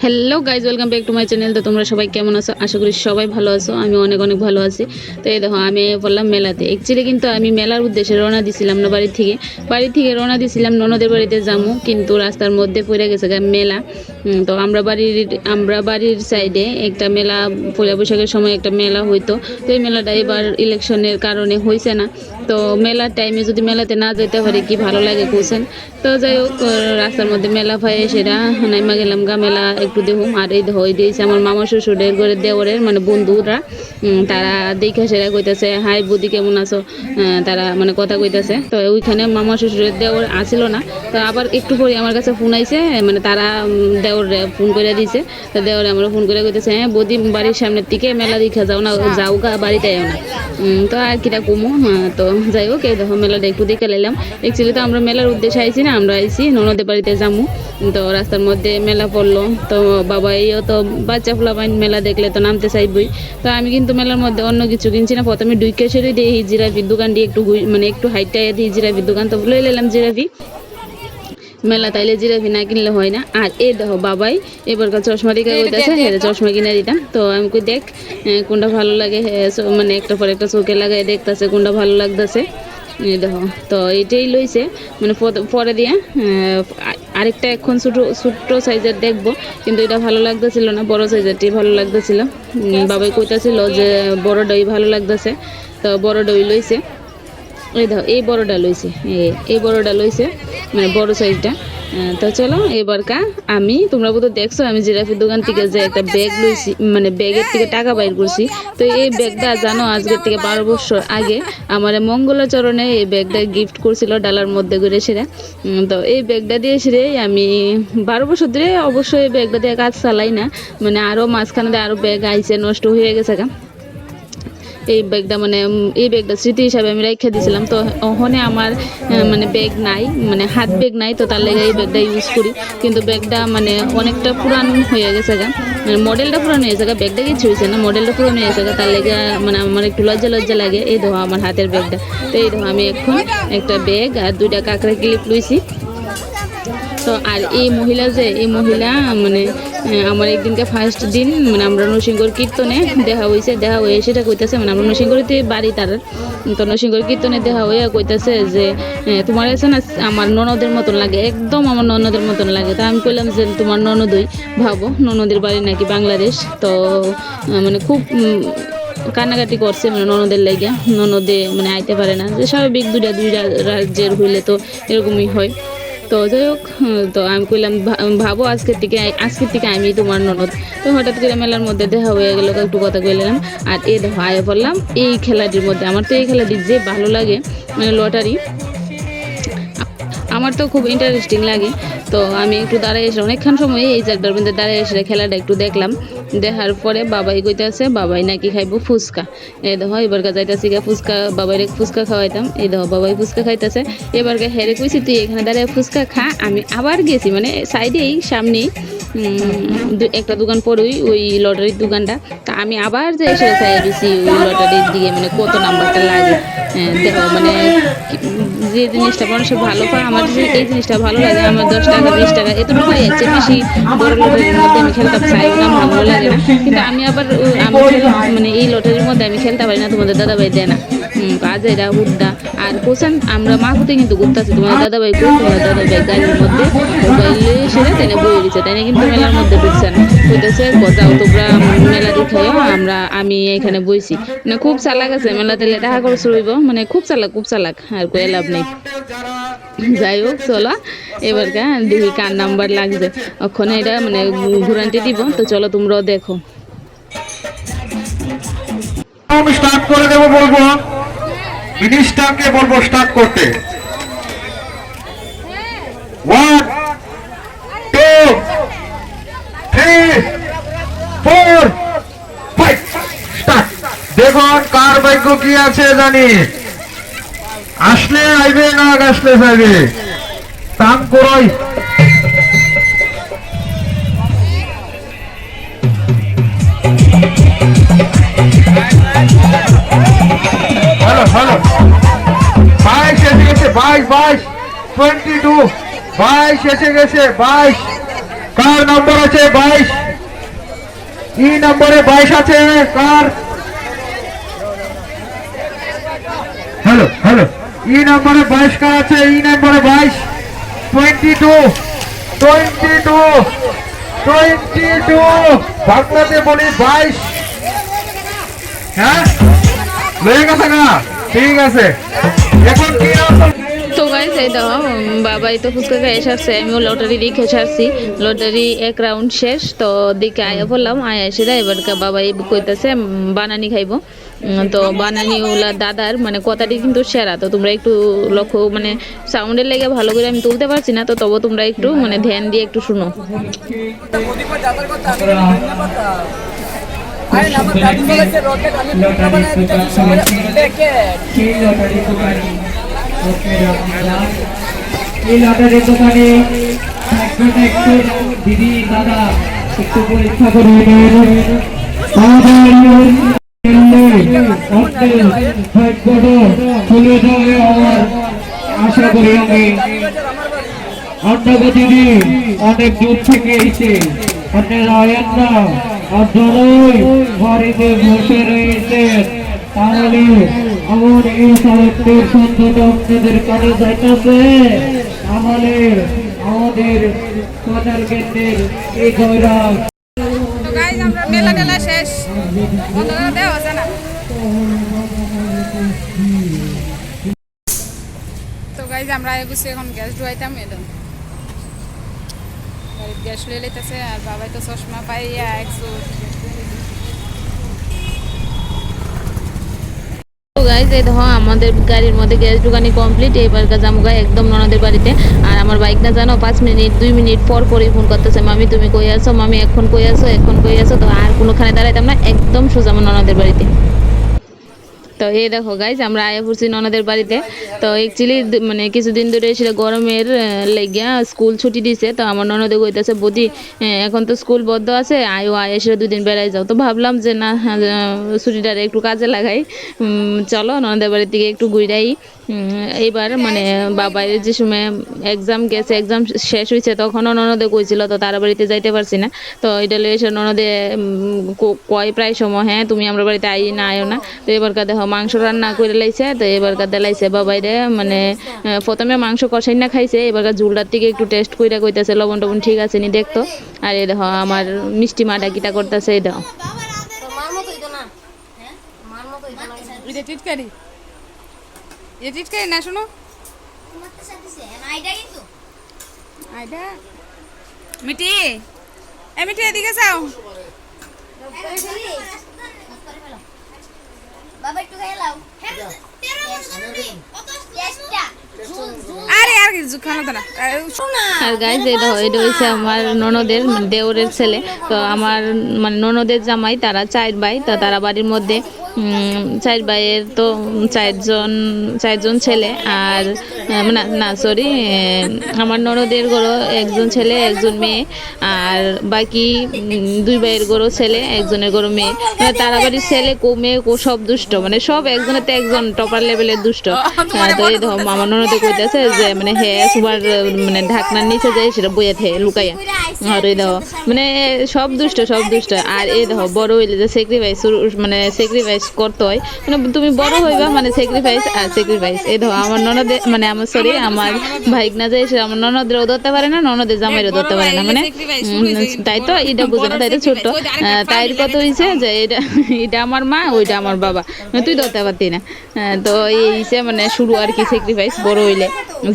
Hello guys welcome back to my channel তো তোমরা সবাই কেমন আছো? আশা করি সবাই ভালো আছো। আমি অনেক অনেক ভালো আছি। তো এই দেখো, আমি বললাম মেলাতে। অ্যাকচুয়ালি কিন্তু আমি মেলার উদ্দেশ্যে রওনা দিছিলাম না বাড়ি থেকে। বাড়ি থেকে রওনা দিছিলাম, ননদের বাড়িতে যাব কিন্তু রাস্তার মধ্যে পড়ে গেছে মেলা। তো আমরা বাড়ির আমরা বাড়ির সাইডে একটা মেলা, পয়লা বৈশাখের সময় একটা মেলা হইতো। তো এই মেলাটা এবার ইলেকশনের কারণে হয়েছে না। তো মেলার টাইমে যদি মেলাতে না যেতে পারি, কি ভালো লাগে কোসেন তো যাই হোক রাস্তার মধ্যে মেলা পাই সেটা নাইমা গেলাম গা, মেলা একটু দেখুম। আর এই এই দিয়েছে আমার মামা শ্বশুরের ঘরের দেওরের মানে বন্ধুরা। তারা দেখে সেরা কইতাছে, হাই বুদি কেমন আছো? তারা মানে কথা কইতাছে। তো ওইখানে মামা শ্বশুরের দেওর আসিল না। তো আবার একটু পরে আমার কাছে ফোন আইছে মানে তারা দেওরে ফোন করে দিছে তো দেওরে আমার ফোন করে কইতেছে হ্যাঁ বদি বাড়ির সামনের দিকে মেলা দেখা যাও না, যাও গা, বাড়িতে না। তো আর কিটা কমু তো যাই হোক এই দেখো মেলাটা একটু দেখে নিলাম। অ্যাকচুয়ালি তো আমরা মেলার উদ্দেশ্যে আইছি না, আমরা আইছি ননদের বাড়িতে যামু। তো রাস্তার মধ্যে মেলা পড়ল, তো বাবা এইও তো বাচ্চা ফুলাবাইন মেলা দেখলে তো নামতে চাইবই। তো আমি কিন্তু মেলার মধ্যে অন্য কিছু কিনছি না, প্রথমে দুই কেসেরই দিয়ে জিরাফির দোকান দিয়ে একটু মানে একটু হাইট টাইয়া দিয়ে জিরাফির দোকান। তো লইলাম নিলাম জিরাফি মেলা তাইলে জিরাফি না কিনলে হয় না। আর এ দেখো বাবাই এবারকার চশমা দিকে কইতাছে হ্যাঁ চশমা কিনে দিতাম। তো আমি কই দেখ কোনটা ভালো লাগে মানে একটা পর একটা চোখে লাগাই দেখতাছে কোনটা ভালো লাগতাছে। এই দেখো তো এইটাই লইছে। মানে পরে দিয়ে আরেকটা এখন ছোটো ছোট্ট সাইজের দেখব কিন্তু এটা ভালো লাগতেছিল না বড় সাইজেরটি ভালো লাগতেছিল। বাবাই কইতাছিল যে বড়টাই ভালো লাগতেছে। তো বড়টাই লইছে। এই দেখো এই বড়টা লইছে এই বড়টা লইছে মানে বড় সাইজটা। তো চলো এবারকা আমি তোমরা বোধ দেখছ আমি জিরাফির দোকান থেকে যে একটা ব্যাগ লইছি মানে ব্যাগের থেকে টাকা বাইর করছি। তো এই ব্যাগটা জানো আজকের থেকে বারো বছর আগে আমার মঙ্গলাচরণে এই ব্যাগটা গিফট করছিল ডালার মধ্যে ঘুরে উম, তো এই ব্যাগটা দিয়ে সেরে আমি বারো বছর ধরে অবশ্যই এই ব্যাগটা দিয়ে কাজ চালাই না। মানে আরও মাঝখানে আরও ব্যাগ আইছে নষ্ট হয়ে গেছে গা এই ব্যাগটা মানে এই ব্যাগটা স্মৃতি হিসাবে আমি রেখে দিয়েছিলাম তো ওখানে আমার মানে ব্যাগ নাই মানে হাত ব্যাগ নাই, তো তার লেগে এই ব্যাগটা ইউজ করি। কিন্তু ব্যাগটা মানে অনেকটা পুরান হয়ে গেছে গা। মানে মডেলটা পুরানো হয়েছে গা, ব্যাগটা কিছু হয়েছে না মডেলটা পুরানো হয়েছে গা, তার লেগে মানে আমার একটু লজ্জা লজ্জা লাগে। এই দেখো আমার হাতের ব্যাগটা। তো এই দেখো আমি এখন একটা ব্যাগ আর দুইটা কাঁকড়া ক্লিপ লুইছি। তো আর এই মহিলা যে, এই মহিলা মানে আমার একদিনকে ফার্স্ট দিন মানে আমরা নরসিংহর কীর্তনে দেখা হয়েছে দেখা হয়ে সেটা কইতাছে মানে আমরা নরসিংহরতে বাড়ি তার। তো নরসিংহর কীর্তনে দেখা হয়ে কইতাছে যে তোমার আছে না আমার ননদের মতন লাগে, একদম আমার ননদের মতন লাগে। তা আমি কইলাম যে, তোমার ননদই, ভাবো, ননদের বাড়ি নাকি বাংলাদেশ। তো মানে খুব কান্নাকাটি করছে মানে ননদের লেগে ননদে মানে আইতে পারে না। যে স্বাভাবিক দুইটা দুই রা- রাজ্যের হইলে তো এরকমই হয়। তো যাই হোক তো আমি কইলাম ভাবো আজকের থেকে আজকের থেকে আমি তোমার ননদ। তো হঠাৎ করে মেলার মধ্যে দেখা হয়ে গেল, একটু কথা কইলাম। আর এ দেখো, আয় বললাম, এই খেলাটির মধ্যে, আমার তো এই খেলাটি যে ভালো লাগে মানে লটারি, আমার তো খুব ইন্টারেস্টিং লাগে। তো আমি একটু দাঁড়ায় এসে অনেকক্ষণ সময় এই জায়গাটার মধ্যে দাঁড়ায় এসে খেলাটা একটু দেখলাম। দেখার পরে বাবাই কইতেছে বাবাই নাকি খাইবো ফুচকা। এই দেখো এবারকে যাইতেছি গা ফুচকা বাবাইরে ফুচকা খাওয়াইতাম। এই দেখো বাবাই ফুচকা খাইতেছে। এবার এবারকে হেরে কইছি তুই এখানে দাঁড়ায় ফুচকা খা। আমি আবার গেছি মানে সাইডেই সামনেই একটা দোকান পরেই ওই লটারির দোকানটা। তা আমি আবার যে এসে চাই দিছি ওই লটারির দিকে মানে কত নাম্বারটা লাগে। হ্যাঁ, দেখো মানে যে জিনিসটা মানুষের ভালো পায়, আমার যে এই জিনিসটা ভালো লাগে, আমার দশ টাকা, বিশ টাকা এতটুকু আছে বেশি বড় লটারির মধ্যে আমি খেলতে চাই না, ভালো লাগে না। কিন্তু আমি আবার মানে এই লটারির মধ্যে আমি খেলতে পারি না, তোমাদের দাদাভাই দেয় না। কাজ হুদ্দা আর কোসান আমরা মা হতে কিন্তু ঘুরতেছি তোমার দাদাভাই কই তোমার দাদাভাই গাড়ির মধ্যে মোবাইলে সেটা তাই বই দিচ্ছে, তাই না? কিন্তু মেলার মধ্যে ঢুকছে না। কইতেছে যাও তোমরা মেলা আমরা, আমি এখানে বইছি। মানে খুব চালাক আছে, মেলা তেলে দেখা করে রইব। মানে খুব চালাক খুব চালাক, আর কয়ে লাভ নেই। যাই হোক, চলো। এবার দেখি কার নাম্বার লাগছে। ওখানে এটা মানে ঘুরান্টি দিব, তো চলো তোমরাও দেখো। স্টার্ট করে দেবো বলব। মিনিস্টারকে বলব স্টার্ট করতে। ওয়ান কি আছে জানি? আসলে আইবে না আসলে যাইবে? তাম করই। হ্যালো হ্যালো বাইশ এসে গেছে, বাইশ বাইশ। টোয়েন্টি টু বাইশ এসে গেছে, বাইশ। কার নম্বর আছে বাইশ? ই নম্বরে বাইশ আছে, কার? Hello hello. ই নম্বরে বাইশ কার আছে? ই নম্বরে বাইশ twenty two twenty two twenty two বাংলাতে বলি বাইশ। হ্যাঁ? হয়ে গেছে না? ঠিক আছে। এখন কি নাম তো গাইজ এই দাও বাবাই তো ফুচকা খেয়ে সারছে আমিও লটারি দেখে সারছি লটারি এক রাউন্ড শেষ তো দিকে আয়া বললাম আয়া এসে দেয় এবার বাবাই কইতেছে বানানি খাইবো। তো বানানি ওলা দাদার মানে কথাটি কিন্তু সেরা তো তোমরা একটু লক্ষ্য মানে সাউন্ডের লেগে ভালো করে আমি তুলতে পারছি না তো তবু তোমরা একটু মানে ধ্যান দিয়ে একটু শুনো এই লটারি দোকানে একটু দিদি দাদা একটু পরীক্ষা করে অন্নগতিনি অনেক দূর থেকে এসে আপনারা না আপনারাই বাড়িতে বসে রয়েছেন তাহলে আমার এই সাহিত্যের সন্ধান আপনাদের কানে যাইতেছে? আমাদের আমরা মেলা টেলা শেষ দেওয়া হচ্ছে না? তো গাইজ আমরা এগুছি, এখন গ্যাস ধুয়াইতাম এলো গ্যাস লয়ে লইতেছে, আর বাবাই তো চশমা পাইয়া একশো এই আমাদের গাড়ির মধ্যে গ্যাস ঢুকানি কমপ্লিট এবার জামুগা একদম ননদের বাড়িতে। আর আমার বাইক না জানো, পাঁচ মিনিট, দুই মিনিট পর পরই ফোন করতেছে, মামি, তুমি কই আছো? মামি, এখন কই আছো? এখন কই আছো? তো আর কোনোখানে দাঁড়াইতাম না, একদম সোজা আমার ননদের বাড়িতে। তো এই দেখো গাইজ আমরা আয়া পড়ছি ননদের বাড়িতে। তো অ্যাকচুয়ালি মানে কিছুদিন ধরে সেটা গরমের লেগিয়া স্কুল ছুটি দিছে। তো আমার ননদে কইতেছে, বদি এখন তো স্কুল বদ্ধ আছে, আয়ো আয় সেটা দুদিন বেড়াই যাও। তো ভাবলাম যে, না ছুটিটারে একটু কাজে লাগাই। চলো ননদের বাড়ির দিকে একটু ঘুরাই এইবার মানে বাবার যে সময় এক্সাম গেছে এক্সাম শেষ হয়েছে তখনও ননদে কইছিল তো তারা বাড়িতে যাইতে পারছি না। তো এটা লয়ে এসে ননদে কয় প্রায় সময় হ্যাঁ তুমি আমরা বাড়িতে আই না আয়ো না। তো এবার কাদে মাংস রান্না করে লাইছে তো এবার কাদে লাইছে বাবাইরে মানে প্রথমে মাংস কষাই না খাইছে এবার জুলটার থেকে একটু টেস্ট কইরা কইতাছে লবণ টবণ ঠিক আছে নি দেখতো। আর এই দেখো আমার মিষ্টি মাটা কিটা করতেছে এই দেখো। মার মতো না। হ্যাঁ? মার মতো না। এটা এটা টিটকারি না, শোনো। এটা আইডা? মিটি এ মিটি এদিকে যাও। বাবা একটু খাই লাও তেরো বছর কত চেষ্টা আরে গাইজ এটা হচ্ছে আমার ননদের দেওরের ছেলে। তো আমার মানে ননদের জামাই, তারা চার ভাই, তো তারা বাড়ির মধ্যে চার ভাইয়ের তো চারজন চারজন ছেলে আর না না সরি আমার ননদের গরো একজন ছেলে একজন মেয়ে আর বাকি দুই ভাইয়ের গরো ছেলে একজনের গরো মেয়ে। মানে তারা বাড়ির ছেলে কো মেয়ে কো সব দুষ্ট মানে সব একজনের তো একজন টপার লেভেলের দুষ্ট। তো এই দেখো আমার ননদে কইতেছে যে মানে হে সুবার মানে ঢাকনার নিচে যায় সেটা বইয়ে থে লুকাইয়া। আর এই দেখো মানে সব দুষ্ট সব দুষ্ট। আর এই দেখো বড় হইলে যে স্যাক্রিফাইস মানে স্যাক্রিফাইস করতে হয় মানে তুমি বড় হইবা মানে স্যাক্রিফাইস আর স্যাক্রিফাইস এই দেখো আমার ননদে মানে আমার সরি আমার ভাইগনা যে আমার ননদেরও ধরতে পারে না ননদের জামাইরও ধরতে পারে না মানে তাই তো এটা বুঝে না তাই তো ছোট্ট। আহ, তাইর কত হয়েছে যে এটা এটা আমার মা ওইটা আমার বাবা। মানে তুই ধরতে পারতি না। তো এই হিসে মানে শুরু আর কি স্যাক্রিফাইস বড় হইলে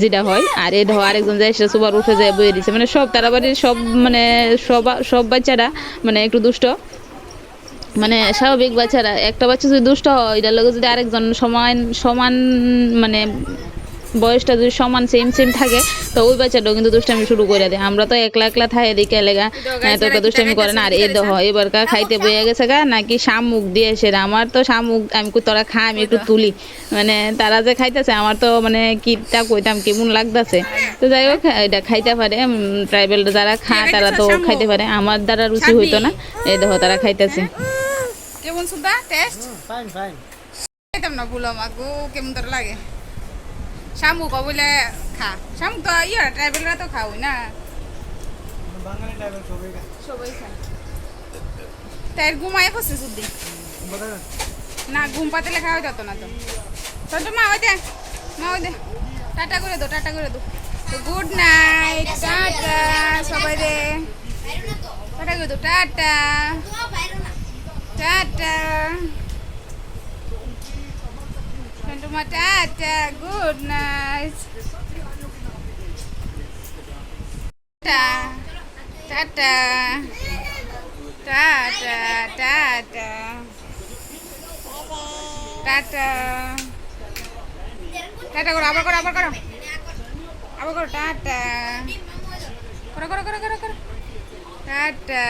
যেটা হয়। আর এই ধর আরেকজন যায় সুবার উঠে যায় বইয়ে দিছে। মানে সব তারা বাড়ির সব মানে সব সব বাচ্চারা মানে একটু দুষ্ট। মানে স্বাভাবিক বাচ্চারা। একটা বাচ্চা যদি দুষ্ট হয় এটার লগে যদি আরেকজন সমান সমান মানে বয়সটা যদি সমান সেম সেম থাকে তো ওই বাচ্চাটাও কিন্তু দুষ্টামি শুরু করে দেয়। আমরা তো একলা একলা থাই এদিকে লেগা তো দুষ্টামি করে না। আর এ দেহ এবার কা খাইতে বইয়া গেছে গা নাকি শামুক দিয়ে সেরা আমার তো শামুক আমি কই তোরা খা আমি একটু তুলি। মানে তারা যে খাইতেছে আমার তো মানে কিটা কইতাম কেমন লাগতেছে। তো যাই হোক এটা খাইতে পারে ট্রাইবেল যারা খা তারা তো খাইতে পারে। আমার দ্বারা রুচি হইতো না। এই দেখো তারা খাইতেছে। কেমন সুদা? টেস্ট ফাইন ফাইন খাইতাম না ভুলো মাগো কেমন তোর লাগে? শামুক বলে খা শামুক তো ইয়ে ট্রাইবেলরা তো খাওই না সবাই খায় তাই ঘুমায় পড়ছে শুদ্ধি না ঘুম পাতে লেখা হয়ে যেত না তো তো মা ওই দে মা ওই দে টাটা করে দো টাটা করে দো তো গুড নাইট টাটা সবাই রে টাটা করে দো টাটা টাটা টুমা টাটা গুড নাইট টাটা টাটা টাটা টাটা টাটা করো, আবার করো আবার করো। আবার করো টাটা করো করো করো করো করো। টাটা